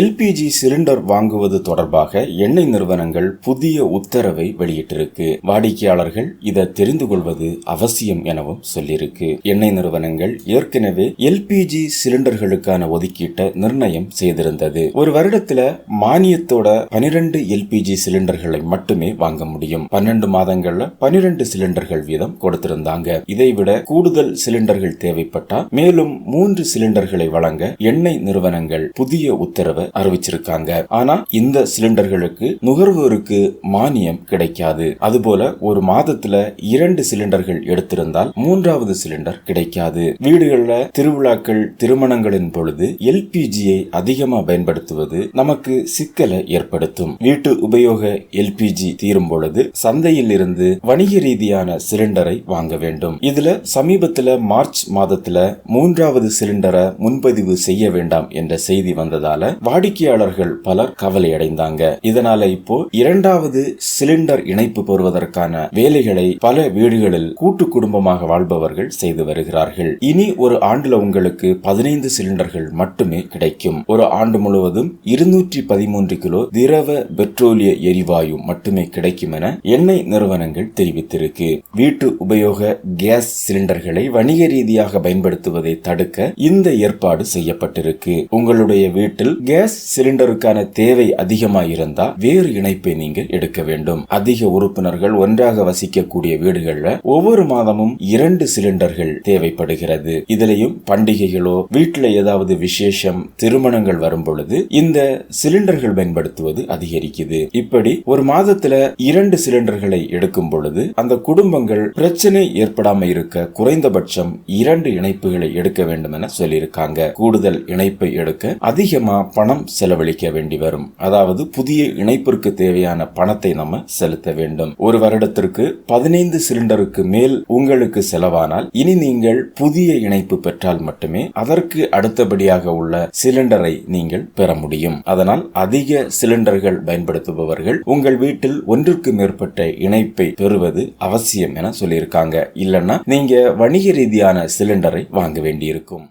LPG cylinder வாங்குவது தொடர்பாக எண்ணெய் நிறுவனங்கள் புதிய உத்தரவை வெளியிட்டிருக்கு. வாடிக்கையாளர்கள் இதை தெரிந்து கொள்வது அவசியம் எனவும் சொல்லியிருக்கு. எண்ணெய் நிறுவனங்கள் ஏற்கனவே எல்பிஜி சிலிண்டர்களுக்கான ஒதுக்கீட்டை நிர்ணயம் செய்திருந்தது. ஒரு வருடத்துல மானியத்தோட பனிரெண்டு எல்பிஜி சிலிண்டர்களை மட்டுமே வாங்க முடியும். பன்னெண்டு மாதங்கள்ல பனிரெண்டு சிலிண்டர்கள் வீதம் கொடுத்திருந்தாங்க. இதைவிட கூடுதல் சிலிண்டர்கள் தேவைப்பட்டால் மேலும் மூன்று சிலிண்டர்களை வழங்க எண்ணெய் நிறுவனங்கள் புதிய உத்தரவை அறிவிச்சிருக்காங்க. ஆனா இந்த சிலிண்டர்களுக்கு நுகர்வோருக்கு மானியம் கிடைக்காது. அதுபோல ஒரு மாதத்துல இரண்டு சிலிண்டர்கள் எடுத்திருந்தால் மூன்றாவது சிலிண்டர் கிடைக்காது. வீடுகள்ல திருவிழாக்கள் திருமணங்களின் பொழுது எல்பிஜியை அதிகமா பயன்படுத்துவது நமக்கு சிக்கலை ஏற்படுத்தும். வீட்டு உபயோக எல்பிஜி தீரும் பொழுது சந்தையில் இருந்து வணிக ரீதியான சிலிண்டரை வாங்க வேண்டும். இதுல சமீபத்துல மார்ச் மாதத்துல மூன்றாவது சிலிண்டரை முன்பதிவு செய்ய வேண்டாம் என்ற செய்தி வந்ததால வாடிக்கையாளர்கள் பலர் கவலையடைந்தாங்க. இதனால இப்போ இரண்டாவது சிலிண்டர் இணைப்பு பெறுவதற்கான வேலைகளை பல வீடுகளில் கூட்டு குடும்பமாக வாழ்பவர்கள் செய்து வருகிறார்கள். இனி ஒரு ஆண்டுல உங்களுக்கு பதினைந்து சிலிண்டர்கள் மட்டுமே கிடைக்கும். ஒரு ஆண்டு முழுவதும் இருநூற்றி பதிமூன்று கிலோ திரவ பெட்ரோலிய எரிவாயு மட்டுமே கிடைக்கும் என எண்ணெய் நிறுவனங்கள் தெரிவித்திருக்கு. வீட்டு உபயோக கேஸ் சிலிண்டர்களை வணிக ரீதியாக பயன்படுத்துவதை தடுக்க இந்த ஏற்பாடு செய்யப்பட்டிருக்கு. உங்களுடைய வீட்டில் கேஸ் சிலிண்டருக்கான தேவை அதிகமாக இருந்தால் வேறு இணைப்பை நீங்கள் எடுக்க வேண்டும். அதிக உறுப்பினர்கள் ஒன்றாக வசிக்கக்கூடிய வீடுகள்ல ஒவ்வொரு மாதமும் இரண்டு சிலிண்டர்கள் தேவைப்படுகிறது. இதுலயும் பண்டிகைகளோ வீட்டில் ஏதாவது விசேஷம் திருமணங்கள் வரும் பொழுது இந்த சிலிண்டர்கள் பயன்படுத்துவது அதிகரிக்குது. இப்படி ஒரு மாதத்துல இரண்டு சிலிண்டர்களை எடுக்கும் பொழுது அந்த குடும்பங்கள் பிரச்சனை ஏற்படாம இருக்க குறைந்தபட்சம் இரண்டு இணைப்புகளை எடுக்க வேண்டும் என சொல்லியிருக்காங்க. கூடுதல் இணைப்பை எடுக்க அதிகமா பணம் பணம் செலவழிக்க வேண்டி வரும். அதாவது புதிய இணைப்பிற்கு தேவையான பணத்தை நம்ம செலுத்த வேண்டும். ஒரு வருடத்திற்கு பதினைந்து சிலிண்டருக்கு மேல் உங்களுக்கு செலவானால் இனி நீங்கள் புதிய இணைப்பு பெற்றால் மட்டுமே அதற்கு அடுத்தபடியாக உள்ள சிலிண்டரை நீங்கள் பெற முடியும். அதனால் அதிக சிலிண்டர்கள் பயன்படுத்துபவர்கள் உங்கள் வீட்டில் ஒன்றுக்கு மேற்பட்ட இணைப்பை பெறுவது அவசியம் என சொல்லியிருக்காங்க. இல்லைன்னா நீங்க வணிக ரீதியான சிலிண்டரை வாங்க வேண்டியிருக்கும்.